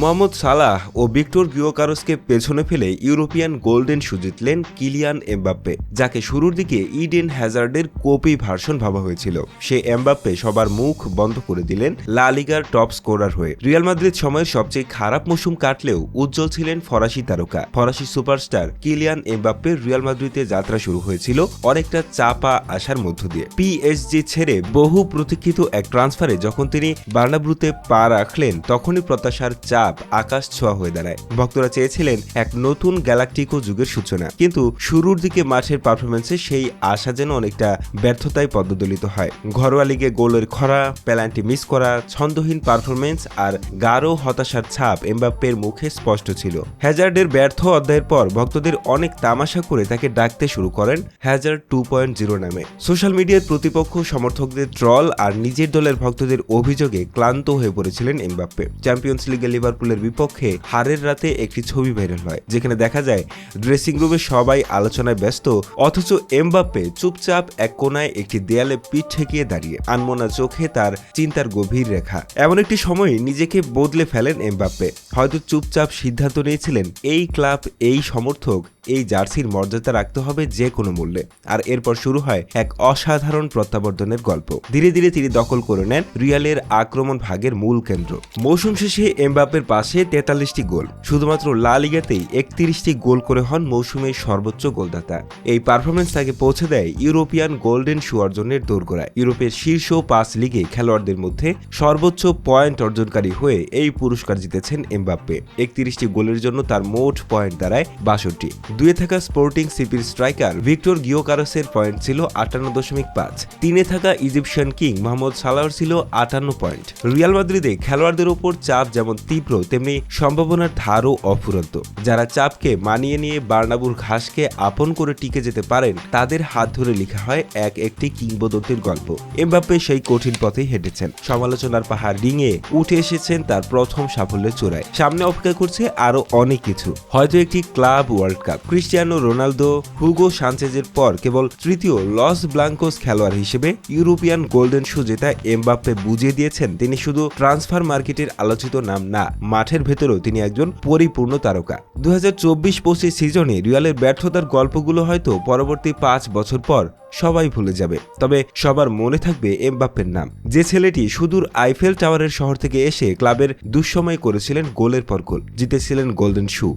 মোহাম্মদ সালাহ ও Victor গিওকারসকে পেছনে ফেলে European golden shoe জিতলেন কিলিয়ান এমবাপ্পে, যাকে শুরুর দিকে ইডেন হ্যাজার্ডের কপি ভার্সন ভাবা হয়েছিল। সে এমবাপ্পে সবার মুখ বন্ধ করে দিলেন লা লিগার টপ স্কোরার হয়ে। রিয়াল মাদ্রিদ সময়ের সবচেয়ে খারাপ মৌসুম কাটলেও উজ্জ্বল ছিলেন ফরাসি তারকা। ফরাসি সুপারস্টার কিলিয়ান এমবাপ্পের রিয়াল মাদ্রিদে যাত্রা শুরু হয়েছিল অনেকটা চাপা আসার মধ্য দিয়ে। পিএসজি ছেড়ে বহু প্রতীক্ষিত এক ট্রান্সফারে যখন তিনি বার্নাব্রুতে পা রাখলেন, তখনই প্রত্যাশার চাপ আকাশ ছোঁয়া হয়ে দাঁড়ায়। ভক্তরা চেয়েছিলেন এক নতুন গ্যালাকটিকো যুগের সূচনা। কিন্তু শুরুর দিকে মাঠের পারফরমেন্সে সেই আশা যেন অনেকটা ব্যর্থতায় পদ্মদলিত হয়। ঘরোয়া লিগে গোলের খরা পেনাল্টি মিস করা, ছন্দহীন পারফরমেন্স আর গাঢ় হতাশার ছাপ এমবাপ্পের মুখে স্পষ্ট ছিল। হ্যাজার্ডের ব্যর্থ অধ্যায়ের পর ভক্তদের অনেক তামাশা করে তাকে ডাকতে শুরু করেন হ্যাজার্ড টু পয়েন্ট জিরো নামে। সোশ্যাল মিডিয়ার প্রতিপক্ষ, সমর্থকদের ট্রল আর নিজের দলের ভক্তদের অভিযোগে ক্লান্ত হয়ে পড়েছিলেন এমবাপ্পে। চ্যাম্পিয়ন্স লিগে লিভারপুলের বিপক্ষে হারের রাতে একটি ছবি ভাইরাল হয়, যেখানে দেখা যায় ড্রেসিং রুমে সবাই আলোচনায় ব্যস্ত, অথচ এমবাপ্পে চুপচাপ এক কোনায় একটি দেয়ালে পিঠ ঠেকিয়ে দাঁড়িয়ে আনমোনা চোখে তার চিন্তার গভীর রেখা। এমন একটি সময় নিজেকে বদলে ফেলেন এমবাপ্পে। হয়তো চুপচাপ সিদ্ধান্ত নিয়েছিলেন, এই ক্লাব, এই সমর্থক, এই জার্সির মর্যাদা রাখতে হবে যে কোনো মূল্যে। আর এরপর শুরু হয় এক অসাধারণ প্রত্যাবর্তনের গল্প। ধীরে ধীরে তিনি দখল করে নেন রিয়ালের আক্রমণ ভাগের মূল কেন্দ্র। মৌসুম শেষে এমবাপ্পের পাশে তেতাল্লিশটি গোল। শুধুমাত্র লা লিগাতেই একত্রিশটি গোল করে হন মৌসুমের সর্বোচ্চ গোলদাতা। এই পারফরমেন্স তাকে পৌঁছে দেয় ইউরোপিয়ান গোল্ডেন শু অর্জনের দোরগোড়ায়। ইউরোপের শীর্ষ পাঁচ লিগে খেলোয়াড়দের মধ্যে সর্বোচ্চ পয়েন্ট অর্জনকারী হয়ে এই পুরস্কার জিতেছেন এমবাপ্পে। একত্রিশটি গোলের জন্য তার মোট পয়েন্ট দাঁড়ায় বাষট্টি। দুয়ে থাকা স্পোর্টিং সিপির স্ট্রাইকার ভিক্টর গিওকারসের পয়েন্ট ছিল আটান্ন দশমিক পাঁচ। তিনে থাকা ইজিপশিয়ান কিং মোহাম্মদ সালাহর ছিল আটান্ন পয়েন্ট। রিয়াল মাদ্রিদে খেলোয়াড়দের ওপর চাপ যেমন তীব্র তেমনি সম্ভাবনার ধারও অফুরন্ত। যারা চাপকে মানিয়ে নিয়ে বার্নাবুর ঘাসকে আপন করে টিকে যেতে পারেন, তাদের হাত ধরে লেখা হয় এক একটি কিংবদন্তির গল্প। এমবাপ্পে সেই কঠিন পথেই হেঁটেছেন। সমালোচনার পাহাড় ডিঙে উঠে এসেছেন তার প্রথম সাফল্যের চূড়ায়। সামনে অপেক্ষা করছে আরও অনেক কিছু। হয়তো একটি club world cup. Cristiano Ronaldo, Hugo সানচেজের পর কেবল তৃতীয় লস ব্লাঙ্কোস খেলোয়াড় হিসেবে ইউরোপিয়ান গোল্ডেন শু জেতা এমবাপ্পে বুঝিয়ে দিয়েছেন, তিনি শুধু ট্রান্সফার মার্কেটের আলোচিত নাম না মাঠের ভেতরেও তিনি একজন পরিপূর্ণ তারকা। দু হাজার চব্বিশ পঁচিশ সিজনে রিয়ালের ব্যর্থতার গল্পগুলো হয়তো পরবর্তী পাঁচ বছর পর সবাই ভুলে যাবে। তবে সবার মনে থাকবে এমবাপ্পের নাম। যে ছেলেটি সুদূর আইফেল টাওয়ারের শহর থেকে এসে ক্লাবের দুঃসময় করেছিলেন গোলের পর গোল, জিতেছিলেন গোল্ডেন শু।